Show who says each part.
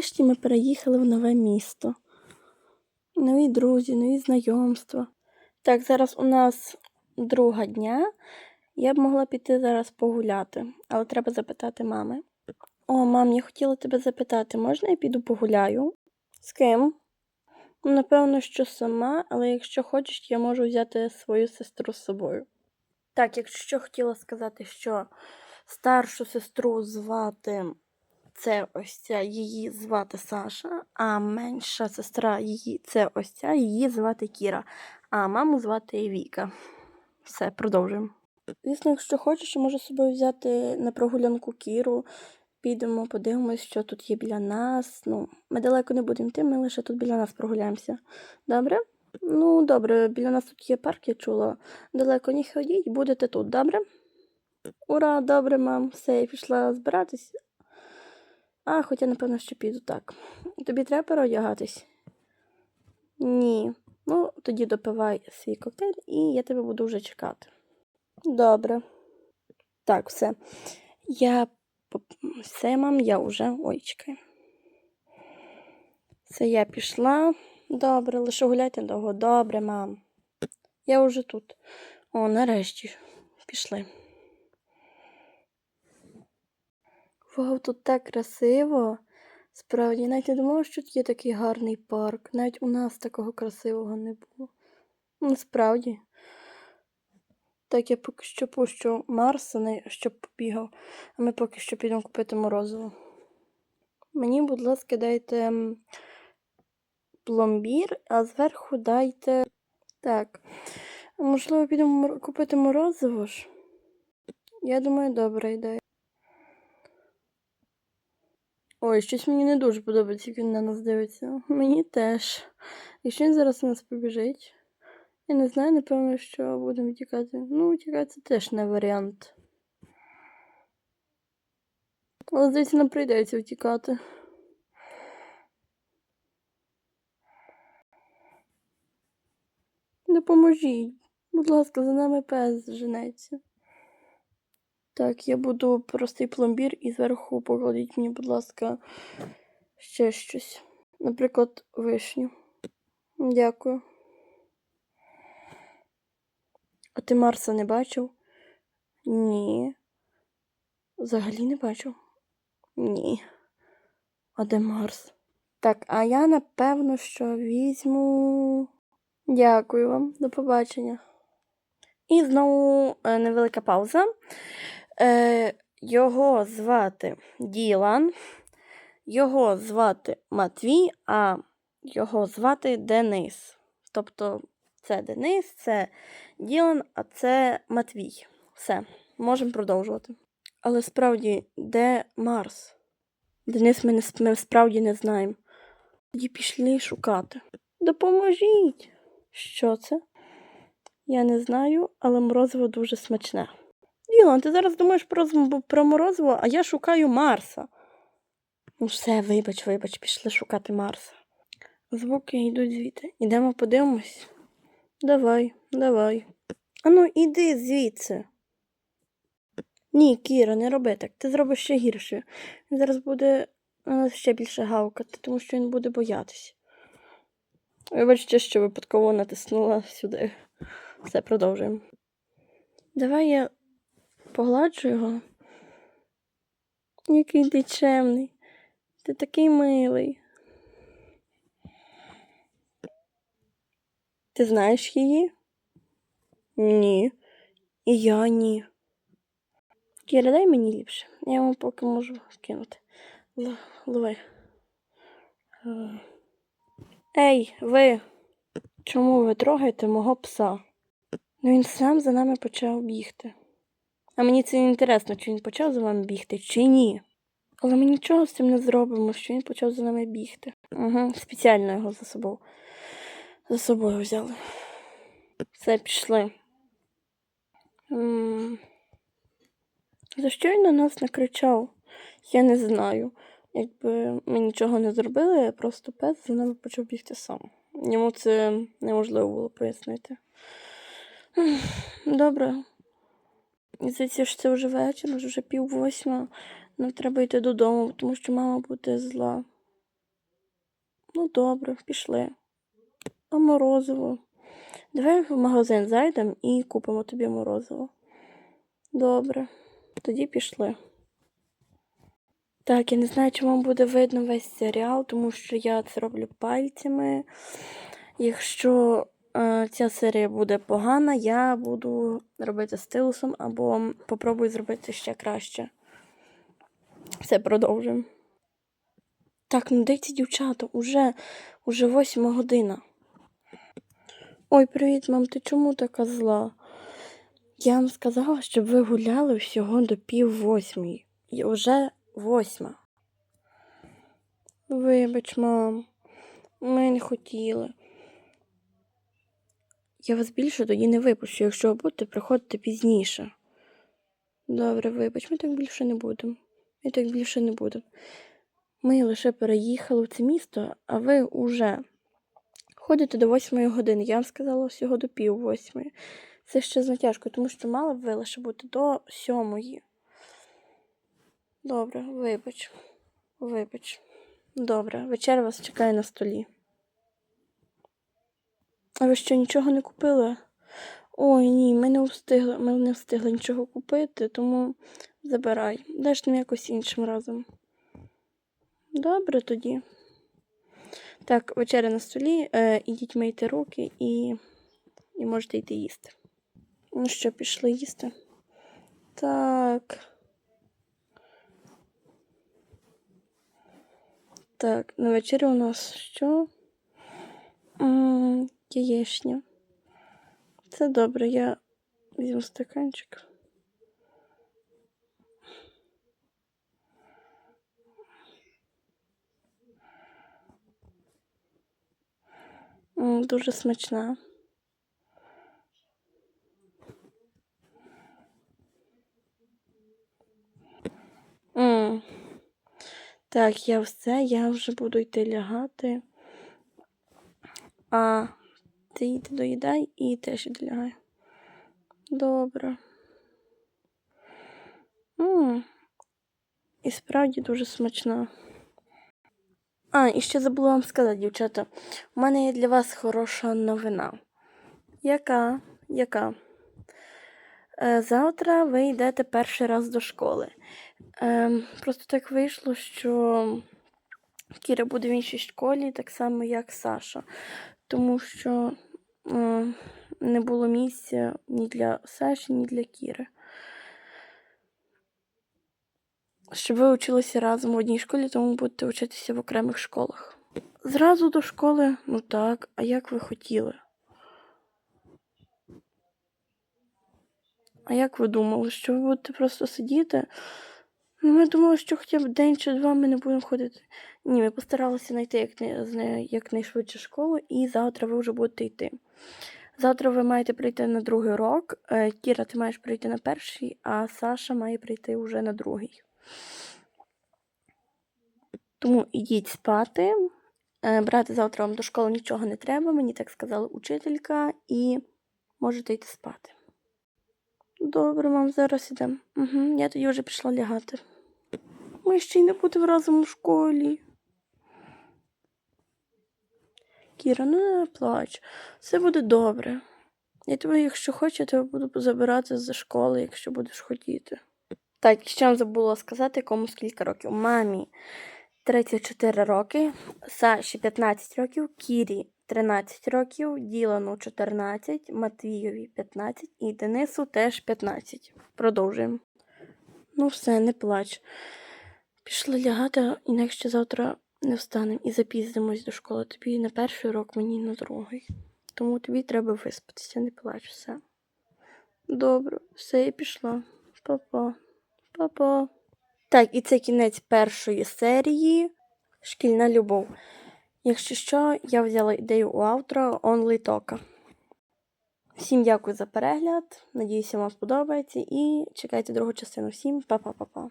Speaker 1: Нарешті ми переїхали в нове місто. Нові друзі, нові знайомства. Так, зараз у нас друга дня. Я б могла піти зараз погуляти, але треба запитати мами. О, мам, я хотіла тебе запитати, можна я піду погуляю? З ким? Ну, Напевно, що сама, але якщо хочеш, я можу взяти свою сестру з собою. Так, якщо хотіла сказати, що старшу сестру звати це ось ця, її звати Саша, а менша сестра її це ось ця, її звати Кіра, а маму звати Віка. Все, продовжуємо. Звісно, якщо хочеш, я можу собою взяти на прогулянку Кіру. Підемо, подивимось, що тут є біля нас. Ну, ми далеко не будемо йти, ми лише тут біля нас прогуляємося. Добре? Ну, добре, біля нас тут є парк, я чула. Далеко не ходіть, будете тут, добре? Ура, добре, мам. Все, я пішла збиратись. А, хоча, напевно, що піду так. Тобі треба переодягатись? Ні. Ну, тоді допивай свій коктейль, і я тебе буду вже чекати. Добре. Так, все. Я все, мам, я вже. Ой, чекай. Все, я пішла. Добре, лише гуляйте довго. Добре, мам. Я вже тут. О, нарешті. Пішли. Вау, тут так красиво. Справді, навіть не думала, що тут є такий гарний парк. Навіть у нас такого красивого не було. Ну, справді. Так, я поки що пущу Марса, щоб побігав, а ми поки що підемо купити морозиво. Мені, будь ласка, дайте пломбір, а зверху дайте. Так. Можливо, підемо купити морозиво ж? Я думаю, добра ідея. Ой, щось мені не дуже подобається, як він на нас дивиться. Мені теж. Якщо він зараз на нас побіжить, я не знаю, напевно, що будемо тікати. Ну, тікати це теж не варіант. Але здається, нам прийдеться втікати. Допоможіть. Будь ласка, за нами пес женеться. Так, я буду простий пломбір і зверху покладіть мені, будь ласка, ще щось. Наприклад, вишню. Дякую. А ти Марса не бачив? Ні. Взагалі не бачив? Ні. А де Марс? Так, а я напевно, що візьму. Дякую вам, до побачення. І знову е, невелика пауза. Е, його звати Ділан, його звати Матвій, а його звати Денис. Тобто це Денис, це Ділан, а це Матвій. Все, можемо продовжувати. Але справді, де Марс? Денис ми, не, ми справді не знаємо. Тоді пішли шукати. Допоможіть! Що це? Я не знаю, але морозиво дуже смачне. Ділан, ти зараз думаєш про, про морозиво, а я шукаю Марса. Ну все, вибач, вибач, пішли шукати Марса. Звуки йдуть звідти. Ідемо подивимось. Давай, давай. Ану, іди звідси. Ні, Кіра, не роби так. Ти зробиш ще гірше. Він зараз буде е, ще більше гавкати, тому що він буде боятися. Вибачте, що випадково натиснула сюди. Все, продовжуємо. Давай я погладжу його. Який ти чемний. Ти такий милий. Ти знаєш її? Ні. І я ні. Кіра, дай мені ліпше. Я йому поки можу скинути. Л- Лови. Ей, ви! Чому ви трогаєте мого пса? Ну він сам за нами почав бігти. А мені це не інтересно, чи він почав за вами бігти, чи ні. Але ми нічого з цим не зробимо, що він почав за нами бігти. Угу, спеціально його за собою. За собою взяли. Все, пішли. М, За що він на нас накричав? Я не знаю. Якби ми нічого не зробили, просто пес за нами почав бігти сам. Йому це неможливо було пояснити. Добре. Здається, що це вже вечір, вже пів восьма. Нам треба йти додому, тому що мама буде зла. Ну, добре, пішли. А морозиво. Давай в магазин зайдемо і купимо тобі морозиво. Добре, тоді пішли. Так, я не знаю, чи вам буде видно весь серіал, тому що я це роблю пальцями. Якщо ця серія буде погана, я буду робити стилусом або попробую зробити ще краще. Все, продовжуємо. Так, ну ці дівчата? Уже, уже восьма година. Ой, привіт, мам, ти чому така зла? Я вам сказала, щоб ви гуляли всього до пів восьмої. І вже восьма. Вибач, мам, ми не хотіли. Я вас більше тоді не випущу, якщо ви будете приходити пізніше. Добре, вибач, ми так більше не будемо. Ми так більше не будемо. Ми лише переїхали в це місто, а ви уже ходите до восьмої години. Я вам сказала всього до пів восьмої. Це ще з натяжкою, тому що мали б ви лише бути до сьомої. Добре, вибач. Вибач. Добре, вечеря вас чекає на столі. А ви що, нічого не купили? Ой, ні, ми не встигли, ми не встигли нічого купити, тому забирай. Даш нам якось іншим разом. Добре тоді. Так, вечеря на столі. Е, ідіть мийте руки і, і можете йти їсти. Ну що, пішли їсти? Так. Так, на вечері у нас що? Яєчня. Це добре, я візьму стаканчик. Дуже смачна. М. Так, я все, я вже буду йти лягати. А ти йди доїдай і теж іди лягай. Добре. М. І справді дуже смачна. А, і ще забула вам сказати, дівчата, у мене є для вас хороша новина. Яка? Яка? Е, завтра ви йдете перший раз до школи. Е, просто так вийшло, що Кіра буде в іншій школі, так само, як Саша. Тому що е, не було місця ні для Саші, ні для Кіри. Щоб ви вчилися разом в одній школі, тому будете вчитися в окремих школах. Зразу до школи, ну так, а як ви хотіли? А як ви думали, що ви будете просто сидіти? Ну, ми думали, що хоча б день чи два ми не будемо ходити. Ні, ми постаралися знайти як, якнайшвидше школу, і завтра ви вже будете йти. Завтра ви маєте прийти на другий урок. Е, Кіра, ти маєш прийти на перший, а Саша має прийти вже на другий. Тому ідіть спати. Е, Брати завтра вам до школи нічого не треба, мені так сказала учителька, і можете йти спати. Добре, мам, зараз ідемо. Угу, я тоді вже пішла лягати. Ми ще й не будемо разом у школі. Кіра, ну не плач. Все буде добре. Я тебе, якщо хочу, я тебе буду забирати з школи, якщо будеш хотіти. Так, ще вам забула сказати, кому скільки років. Мамі 34 роки, Саші 15 років, Кірі 13 років, Ділану 14, Матвієві 15 і Денису теж 15. Продовжуємо. Ну все, не плач. Пішли лягати, інакше завтра не встанемо і запіздимось до школи. Тобі на перший урок, мені на другий. Тому тобі треба виспатися, не плач, все. Добре, все, я пішла. Па-па. Па-па. Так, і це кінець першої серії Шкільна любов. Якщо що, я взяла ідею у автора Only Toka. Всім дякую за перегляд. Надіюся, вам сподобається. І чекайте другу частину. Всім па-па-па-па.